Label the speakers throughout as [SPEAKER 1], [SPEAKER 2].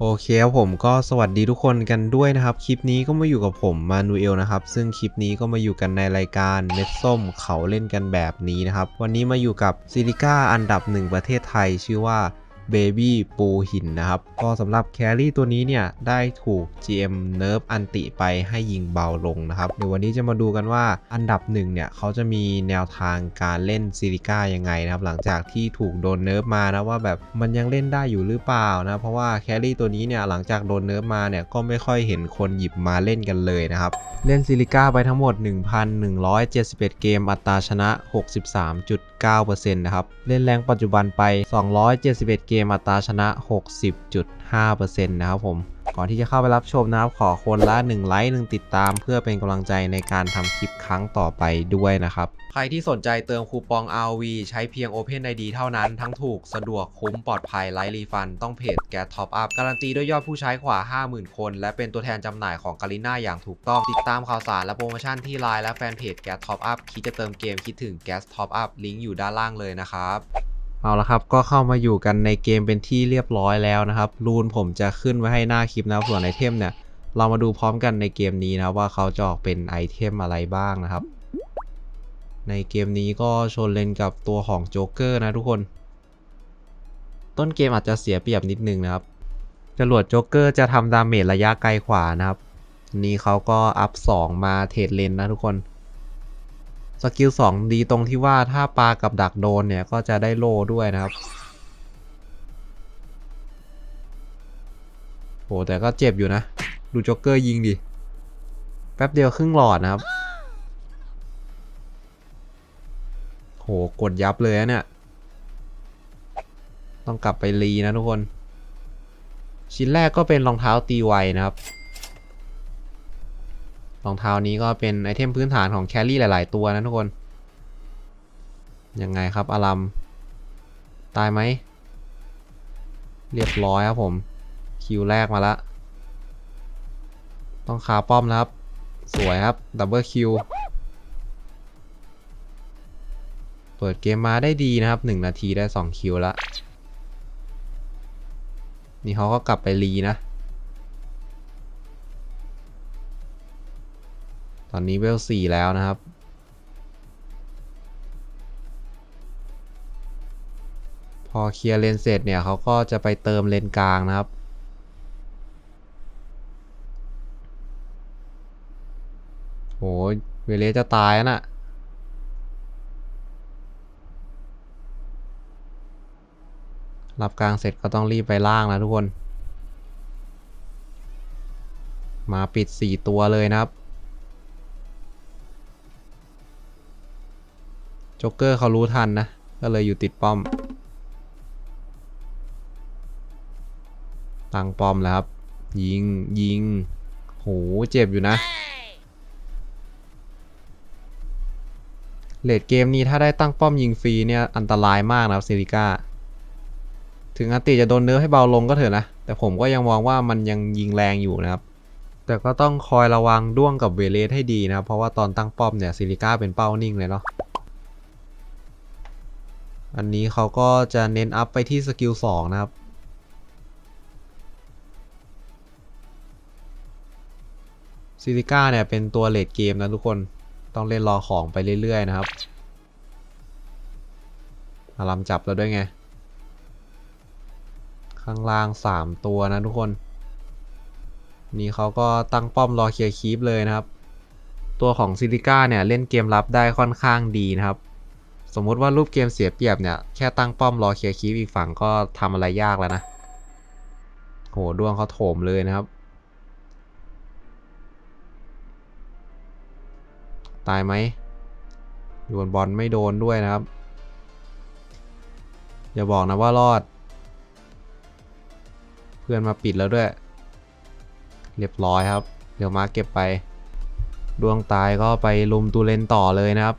[SPEAKER 1] โอเคครับผมก็สวัสดีทุกคนกันด้วยนะครับ คลิปนี้ก็มาอยู่กับผมมานูเอลนะครับ ซึ่งคลิปนี้ก็มาอยู่กันในรายการเม็ดส้มเขาเล่นกันแบบนี้นะครับ วันนี้มาอยู่กับซิลิก้าอันดับหนึ่งประเทศไทยชื่อว่า เบบี้ปูหินนะครับ ก็สำหรับแครี่ตัวนี้เนี่ย ได้ถูก GM เนิร์ฟอันติไปให้ยิงเบาลงนะครับ เดี๋ยววันนี้จะมาดูกันว่าอันดับหนึ่งเนี่ยเขาจะมีแนวทางการเล่นซิลิก้ายังไงนะครับ หลังจากที่ถูกโดนเนิร์ฟมานะว่าแบบมันยังเล่นได้อยู่หรือเปล่านะเพราะว่าแครี่ตัวนี้เนี่ยหลังจากโดนเนิร์ฟมาเนี่ยก็ไม่ค่อยเห็นคนหยิบมาเล่นกันเลยนะครับเล่นซิลิก้าไปทั้งหมด 1,171 เกมอัตราชนะ 63.9%นะครับเล่นแรงปัจจุบันไป 271 เกมอัตราชนะ 60.5%นะครับผม ก่อนที่จะเข้าไปรับชมนะครับ ขอคนละ 1 ไลค์1ติดตาม เพื่อเป็นกำลังใจในการทำคลิปครั้งต่อไปด้วยนะครับ ใครที่สนใจเติมคูปอง RV ใช้เพียง Open ID เท่านั้น ทั้งถูกสะดวกคุ้มปลอดภัยไร้รีฟัน ต้องเพจแกท็อปอัพการันตีด้วยยอดผู้ใช้กว่า 50,000 คน และเป็นตัวแทนจำหน่ายของกาลิน่าอย่างถูกต้องติดตามข่าวสารและโปรโมชั่นที่ไลน์และแฟนเพจแกท็อปอัพคิดจะเติมเกมคิดถึงแกสท็อปอัพลิงก์อยู่ด้านล่างเลยนะครับ เอาละครับ ก็เข้ามาอยู่กันในเกมเป็นที่เรียบร้อยแล้วนะครับ รูนผมจะขึ้นไว้ให้หน้าคลิปนะส่วนไอเทมเนี่ย เรามาดูพร้อมกันในเกมนี้นะว่าเขาจะออกเป็นไอเทมอะไรบ้างนะครับ ในเกมนี้ก็ชนเลนกับตัวของโจ๊กเกอร์นะทุกคน ต้นเกมอาจจะเสียเปรียบนิดนึงนะครับ จรวดโจ๊กเกอร์จะทำดาเมจระยะไกลขวานะครับ นี้เขาก็อัพ 2 มาเทรดเลนนะทุกคน สกิล2ดีตรงที่ว่าถ้าปลากับดักโดนเนี่ย ก็จะได้โล่ด้วยนะครับโหแต่ก็เจ็บอยู่นะ ดูโจ๊กเกอร์ยิงดิ แป๊บเดียวครึ่งหลอดนะครับ โห กดยับเลยเนี่ย ต้องกลับไปรีนะทุกคน ชิ้นแรกก็เป็นรองเท้าตีไวนะครับ รองเท้านี้ก็เป็นไอเทมพื้นฐานของแครี่หลาย ๆ ตัวนะทุกคน ยังไงครับอารัม ตายไหม เรียบร้อยครับผม คิวแรกมาละ ต้องคาป้อมแล้วครับ สวยครับ ดับเบิลคิว เปิดเกมมาได้ดีนะครับ 1 นาทีได้ 2 คิวละ นี่เขาก็กลับไปรีนะ อนนี้เวล4แล้วนะครับพอเคลียร์เลนเสร็จเนี่ยเขาก็จะไปเติมเลนกลางนะครับ โห เวเลจะตายแล้วน่ะ รับกลางเสร็จก็ต้องรีบไปล่างนะทุกคน มาปิด 4 ตัวเลยนะครับ จ๊กเกอร์เขารู้ทันนะ ก็เลยอยู่ติดป้อม ตั้งป้อมแล้วครับ ยิงยิง โห เจ็บอยู่นะเลดเกมนี้ถ้าได้ตั้งป้อมยิงฟรีเนี่ย อันตรายมากนะครับซิลิก้า ถึงอันติจะโดนเนื้อให้เบาลงก็เถอะนะ แต่ผมก็ยังมองว่ามันยังยิงแรงอยู่นะครับ แต่ก็ต้องคอยระวังด้วงกับเวเลสให้ดีนะครับเพราะว่าตอนตั้งป้อมเนี่ยซิลิก้าเป็นเป้านิ่งเลยเนาะ อันนี้เขาก็จะเน้นอัพไปที่สกิล2นะครับ ซิลิก้าเนี่ยเป็นตัวเลดเกมนะทุกคนต้องเล่นรอของไปเรื่อย ๆ นะครับ อารามจับแล้วด้วยไง ข้างล่าง 3 ตัวนะทุกคน นี่เขาก็ตั้งป้อมรอเคลียร์คีปเลยนะครับ ตัวของซิลิก้าเนี่ย เล่นเกมรับได้ค่อนข้างดีนะครับ สมมุติว่ารูปเกมเสียเปรียบเนี่ย แค่ตั้งป้อมรอเคลียร์คีปอีกฝั่งก็ทำอะไรยากแล้วนะ โหดวงเขาโถมเลยนะครับ ตายไหมโยนบอลไม่โดนด้วยนะครับ อย่าบอกนะว่ารอด เพื่อนมาปิดแล้วด้วย เรียบร้อยครับ เดี๋ยวมาเก็บไป ดวงตายก็ไปลุมตูเลนต่อเลยนะครับ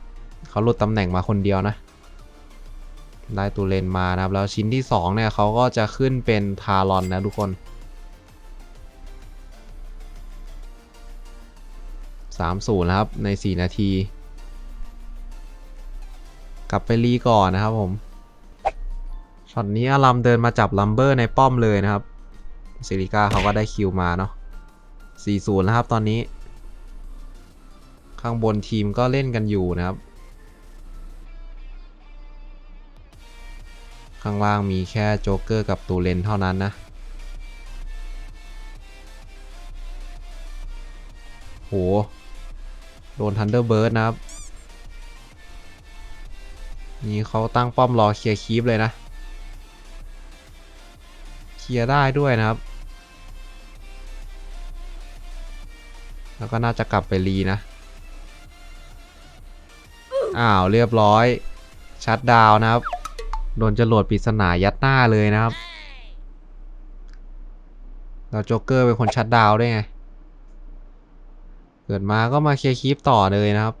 [SPEAKER 1] เขาหลุดตำแหน่งมาคนเดียวนะ ได้ตูเลนมานะครับ แล้วชิ้นที่ 2 เนี่ยเขาก็จะขึ้นเป็นทารอนนะทุกคน 3-0แล้วครับ ใน 4 นาที กลับไปรีก่อนนะครับผมช็อตนี้อารัมเดินมาจับลัมเบอร์ในป้อมเลยนะครับซิลิก้าเขาก็ได้คิวมาเนาะ 4-0 แล้วครับตอนนี้ ข้างบนทีมก็เล่นกันอยู่นะครับ ข้างล่างมีแค่โจ๊กเกอร์กับตูเลนเท่านั้นนะโห โดนทันเดอร์เบิร์ดนะครับ นี่เขาตั้งป้อมรอเคลียร์คีปเลยนะ เคลียร์ได้ด้วยนะครับ แล้วก็น่าจะกลับไปรีนะ อ้าว เรียบร้อย ชัดดาวนะครับ โดนจรวดปริศนายัดหน้าเลยนะครับ เราโจ๊กเกอร์เป็นคนชัดดาวได้วยไง เกิดมาก็มาเคลียร์คีปต่อเลยนะครับ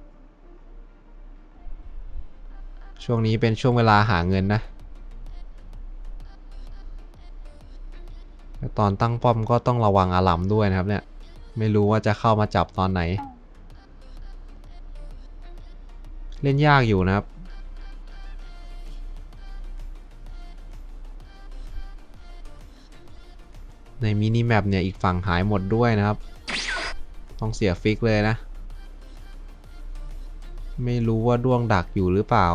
[SPEAKER 1] ช่วงนี้เป็นช่วงเวลาหาเงินนะตอนตั้งป้อมก็ต้องระวังอาลัมด้วยนะครับเนี่ย ไม่รู้ว่าจะเข้ามาจับตอนไหน เล่นยากอยู่นะครับ ในมินิแมปเนี่ยอีกฝั่งหายหมดด้วยนะครับ ต้องเสียฟิกเลยนะ ไม่รู้ว่าด้วงดักอยู่หรือเปล่า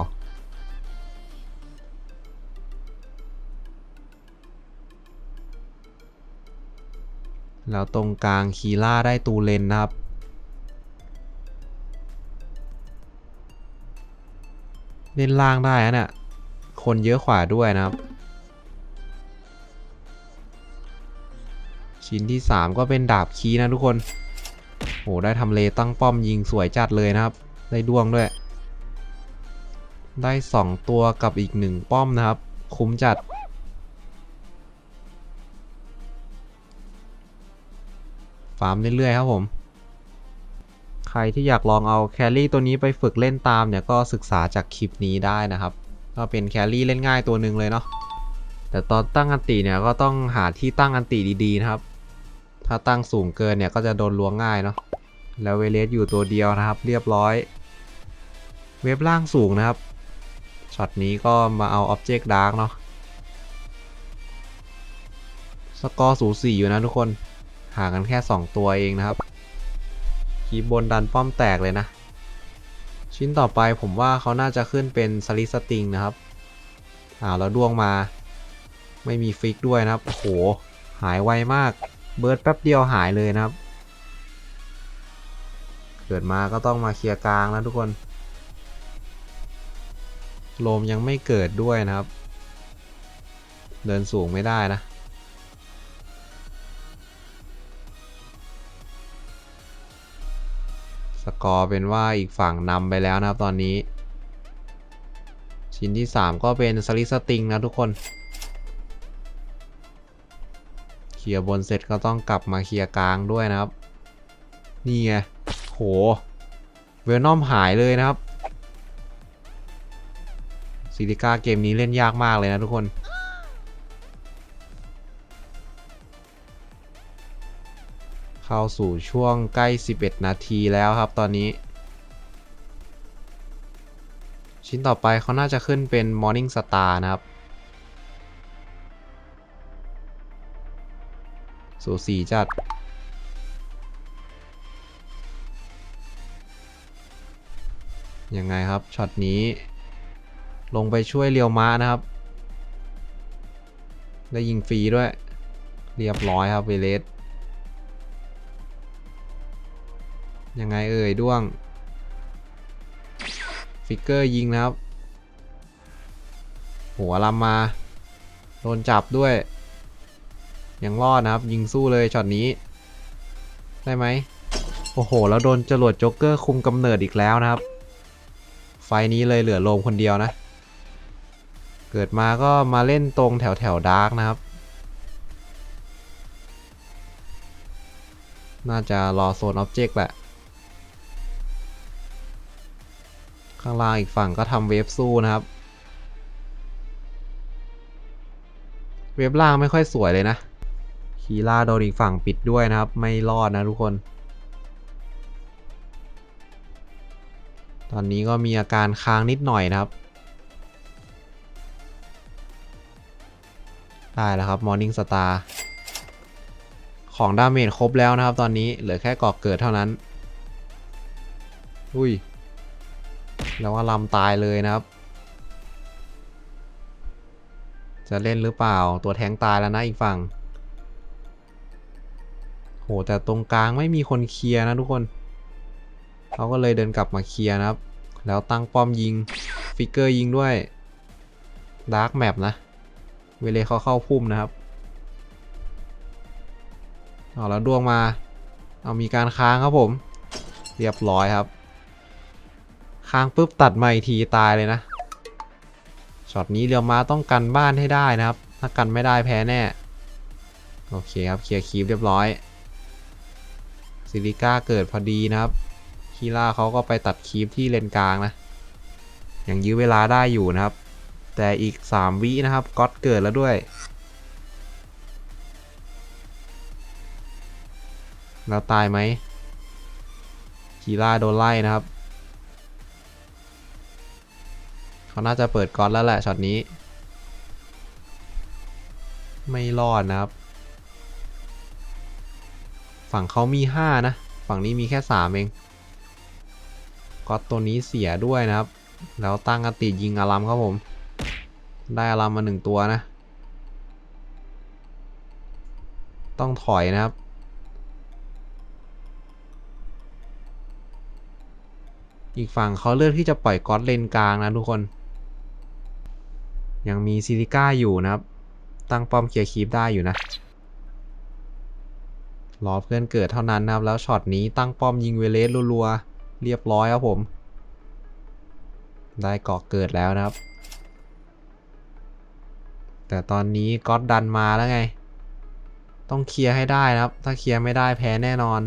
[SPEAKER 1] แล้วตรงกลางคีล่าได้ตูเลนนะครับเล่นล่างได้นะเนี่ยคนเยอะขวาด้วยนะครับ ชิ้นที่ 3 ก็เป็นดาบคีนะทุกคนโหได้ทำเลตั้งป้อมยิงสวยจัดเลยนะครับ ได้ดวงด้วย ได้ 2 ตัวกับอีก 1 ป้อมนะครับ คุ้มจัด ฟาร์มเรื่อยๆครับผม ใครที่อยากลองเอาแครี่ตัวนี้ไปฝึกเล่นตามเนี่ยก็ศึกษาจากคลิปนี้ได้นะครับ ก็เป็นแครี่เล่นง่ายตัวหนึ่งเลยเนาะแต่ตอนตั้งอันติเนี่ยก็ต้องหาที่ตั้งอันติดีๆนะครับ ถ้าตั้งสูงเกินเนี่ยก็จะโดนล้วงง่ายเนาะแล้วเวเลสอยู่ตัวเดียวนะครับ เรียบร้อย เว็บล่างสูงนะครับช็อตนี้ก็มาเอา Object Dark เนาะสกอร์สูสีอยู่นะทุกคนห่างกันแค่ 2 ตัวเองนะครับคีบบนดันป้อมแตกเลยนะ ชิ้นต่อไปผมว่าเขาน่าจะขึ้นเป็นสลิสติงนะครับอ่าแล้วดวงมา ไม่มีฟิกด้วยนะครับโหหายไวมาก เบิร์ดแป๊บเดียวหายเลยนะครับ เกิดมาก็ต้องมาเคลียร์กลางนะทุกคน โลมยังไม่เกิดด้วยนะครับ เดินสูงไม่ได้นะสกอร์เป็นว่าอีกฝั่งนำไปแล้วนะครับตอนนี้ ชิ้นที่ 3 ก็เป็นสลิสติงนะทุกคน เคลียร์บนเสร็จก็ต้องกลับมาเคลียร์กลางด้วยนะครับ นี่ไงโหเวนอมหายเลยนะครับซิลิก้าเกมนี้เล่นยากมากเลยนะทุกคน เข้าสู่ช่วงใกล้ 11 นาทีแล้วครับตอนนี้ ชิ้นต่อไปเขาน่าจะขึ้นเป็น Morning Star นะครับ สูสีจัด ยังไงครับ ช็อตนี้ ลงไปช่วยเรียวม้านะครับ ได้ยิงฟรีด้วย เรียบร้อยครับเวเลสยังไงเอ่ยด้วง ฟิกเกอร์ยิงนะครับ หัวลำมา โดนจับด้วย ยังรอดนะครับ ยิงสู้เลยช็อตนี้ ได้ไหมโอ้โห แล้วโดนจรวดโจ๊กเกอร์คุมกำเนิดอีกแล้วนะครับ ไฟนี้เลยเหลือโลมคนเดียวนะ เกิดมาก็มาเล่นตรงแถวแถวดาร์กนะครับ น่าจะรอโซนอ็อบเจกต์แหละ ข้างล่างอีกฝั่งก็ทำเวฟสู้นะครับ เวฟล่างไม่ค่อยสวยเลยนะ คีล่าโดนอีกฝั่งปิดด้วยนะครับ ไม่รอดนะทุกคน ตอนนี้ก็มีอาการค้างนิดหน่อยนะครับ ได้แล้วครับ Morning Star ของดาเมจครบแล้วนะครับตอนนี้เหลือแค่ก่อเกิดเท่านั้น อุ้ย แล้วว่าลำตายเลยนะครับ จะเล่นหรือเปล่าตัวแทงตายแล้วนะอีกฝั่ง โหแต่ตรงกลางไม่มีคนเคลียร์นะทุกคนเขาก็เลยเดินกลับมาเคลียร์นะครับ แล้วตั้งป้อมยิง ฟิกเกอร์ยิงด้วยดาร์กแมปนะ เวเลเขาเข้าพุ่มนะครับเอาแล้วดวงมา เอามีการค้างครับผม เรียบร้อยครับ ค้างปุ๊บตัดมาอีกทีตายเลยนะ ช็อตนี้เรียวมาต้องกันบ้านให้ได้นะครับ ถ้ากันไม่ได้แพ้แน่ โอเคครับ เคลียร์คีฟเรียบร้อย ซิลิก้าเกิดพอดีนะครับ คีล่าเขาก็ไปตัดคีฟที่เลนกลางนะ ยังยื้อเวลาได้อยู่นะครับ แต่อีก 3 วินะครับก็อตเกิดแล้วด้วยแล้วตายไหม คีล่าโดนไล่นะครับ เขาน่าจะเปิดก๊อตแล้วแหละช็อตนี้ ไม่รอดนะครับ ฝั่งเขามี 5 นะ ฝั่งนี้มีแค่ 3 เองก๊อตตัวนี้เสียด้วยนะครับ แล้วตั้งอติยิงอารัมครับผม ได้อารัมมาหนึ่งตัวนะ ต้องถอยนะครับอีกฝั่งเขาเลือกที่จะปล่อยก๊อตเลนกลางนะทุกคน ยังมีซิลิก้าอยู่นะครับ ตั้งป้อมเคลียร์คีปได้อยู่นะ รอเพื่อนเกิดเท่านั้นนะครับ แล้วช็อตนี้ตั้งป้อมยิงเวเลสรัวๆ เรียบร้อยครับผม ได้เกาะเกิดแล้วนะครับ แต่ตอนนี้ก๊อตดันมาแล้วไง ต้องเคลียร์ให้ได้นะครับ ถ้าเคลียร์ไม่ได้แพ้แน่นอน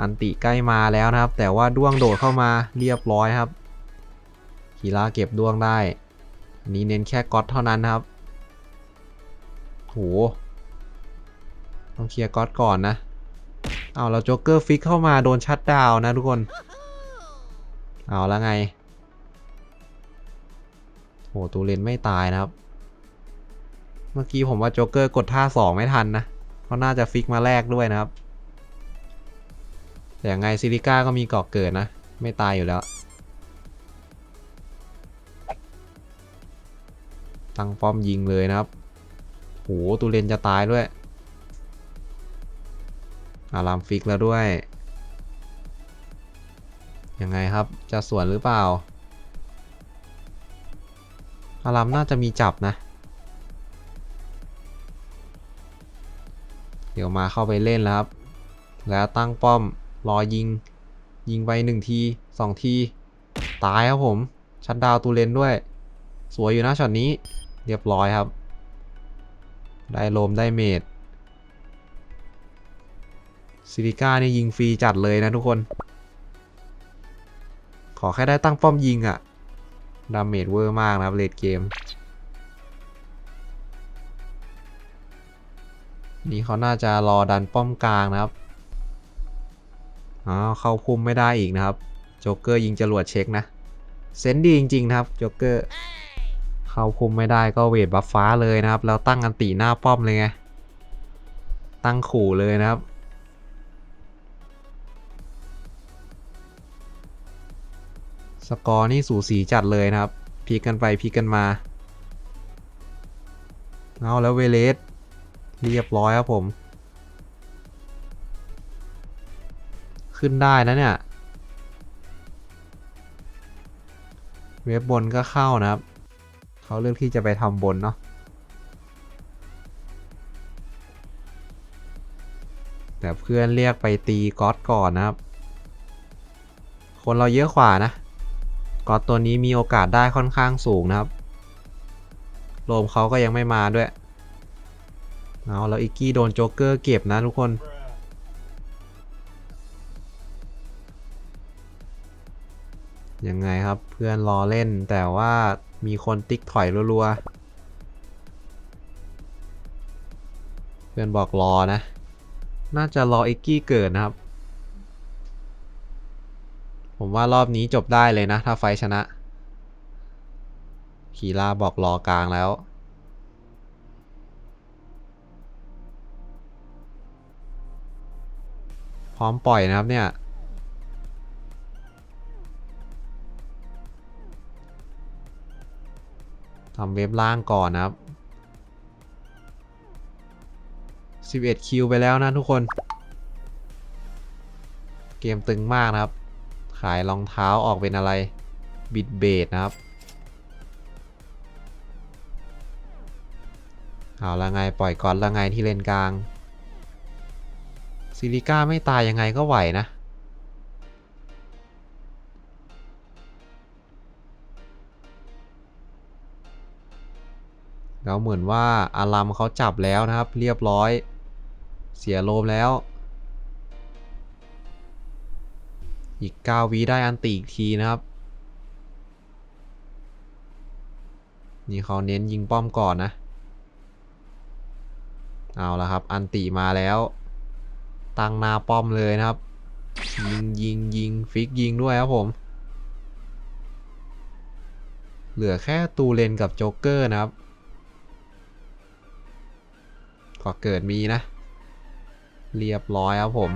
[SPEAKER 1] อันติใกล้มาแล้วนะครับ แต่ว่าด้วงโดดเข้ามาเรียบร้อยครับคีราเก็บด้วงได้ อันนี้เน้นแค่ก๊อตเท่านั้นนะครับ โห ต้องเคลียร์ก๊อตก่อนนะ เอาแล้วโจ๊กเกอร์ฟิกเข้ามาโดนชัดดาวน์นะทุกคน เอาแล้วไง โหตูเลนไม่ตายนะครับ เมื่อกี้ผมว่าโจ๊กเกอร์กดท่า2ไม่ทันนะ เพราะน่าจะฟิกมาแรกด้วยนะครับ แต่ยังไงซิลิก้าก็มีเกาะเกิดนะ ไม่ตายอยู่แล้วตั้งป้อมยิงเลยนะครับ โหตูเลนจะตายด้วย อารามฟิกแล้วด้วย ยังไงครับจะสวนหรือเปล่า อารามน่าจะมีจับนะ เดี๋ยวมาเข้าไปเล่นแล้วครับ แล้วตั้งป้อมรอยิง ยิงไปหนึ่งทีสองที ตายครับผม ชัดดาวตูเลนด้วย สวยอยู่นะช็อตนี้ เรียบร้อยครับ ได้โลมได้เมด ซิลิก้านี่ยิงฟรีจัดเลยนะทุกคน ขอแค่ได้ตั้งป้อมยิงอะดาเมจเวอร์มากนะครับเลดเกม นี่เขาน่าจะรอดันป้อมกลางนะครับอ๋อเข้าพุ่มไม่ได้อีกนะครับ โจ๊กเกอร์ยิงจรวดเช็คนะ เซนดีจริง ๆ นะครับ โจ๊กเกอร์ เข้าคุมไม่ได้ก็เวทบัฟฟ้าเลยนะครับ แล้วตั้งอันตีหน้าป้อมเลยไง ตั้งขู่เลยนะครับ สกอร์นี่สูสีจัดเลยนะครับพลิกกันไปพลิกกันมาเอาแล้วเวเลสเรียบร้อยครับผม ขึ้นได้นะเนี่ย เว็บบนก็เข้านะครับ เขาเลือกที่จะไปทำบนเนาะแต่เพื่อนเรียกไปตีก๊อตก่อนนะครับ คนเราเยอะกว่านะ ก๊อตตัวนี้มีโอกาสได้ค่อนข้างสูงนะครับโลมเขาก็ยังไม่มาด้วย เอาแล้วอิกกี้โดนโจ๊กเกอร์เก็บนะทุกคน ยังไงครับเพื่อนรอเล่นแต่ว่ามีคนติ๊กถอยรัวๆ เพื่อนบอกรอนะ น่าจะรออิกกี้เกิดนะครับ ผมว่ารอบนี้จบได้เลยนะ ถ้าไฟชนะ คีราบอกรอกลางแล้ว พร้อมปล่อยนะครับเนี่ย ทำเว็บล่างก่อนนะครับ11คิวไปแล้วนะทุกคน เกมตึงมากนะครับ ขายรองเท้าออกเป็นอะไร บิดเบดนะครับ เอาละไงปล่อยก่อนละไงที่เลนกลาง ซิลิก้าไม่ตายยังไงก็ไหวนะแล้วเหมือนว่าอารัมเขาจับแล้วนะครับ เรียบร้อย เสียโลมแล้ว อีก9วิได้อันตีอีกทีนะครับ นี่เขาเน้นยิงป้อมก่อนนะ เอาละครับ อันตีมาแล้ว ตั้งหน้าป้อมเลยนะครับ ยิงยิงยิงฟิกยิงด้วยครับผม เหลือแค่ตูเลนกับโจ๊กเกอร์นะครับก็เกิดมีนะ เรียบร้อยครับผม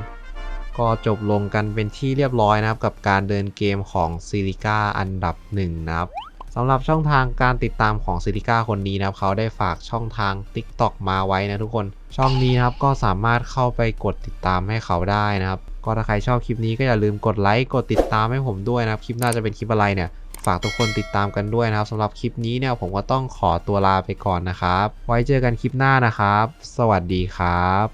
[SPEAKER 1] ก็จบลงกันเป็นที่เรียบร้อยนะครับ กับการเดินเกมของซิลิก้าอันดับหนึ่งนะครับสำหรับช่องทางการติดตามของซิลิก้าคนนี้นะครับ เขาได้ฝากช่องทาง TikTok มาไว้นะทุกคน ช่องนี้นะครับก็สามารถเข้าไปกดติดตามให้เขาได้นะครับ ก็ถ้าใครชอบคลิปนี้ก็อย่าลืมกดไลค์กดติดตามให้ผมด้วยนะครับ คลิปหน้าจะเป็นคลิปอะไรเนี่ย ฝากทุกคนติดตามกันด้วยนะครับสำหรับคลิปนี้เนี่ยผมก็ต้องขอตัวลาไปก่อนนะครับ ไว้เจอกันคลิปหน้านะครับ สวัสดีครับ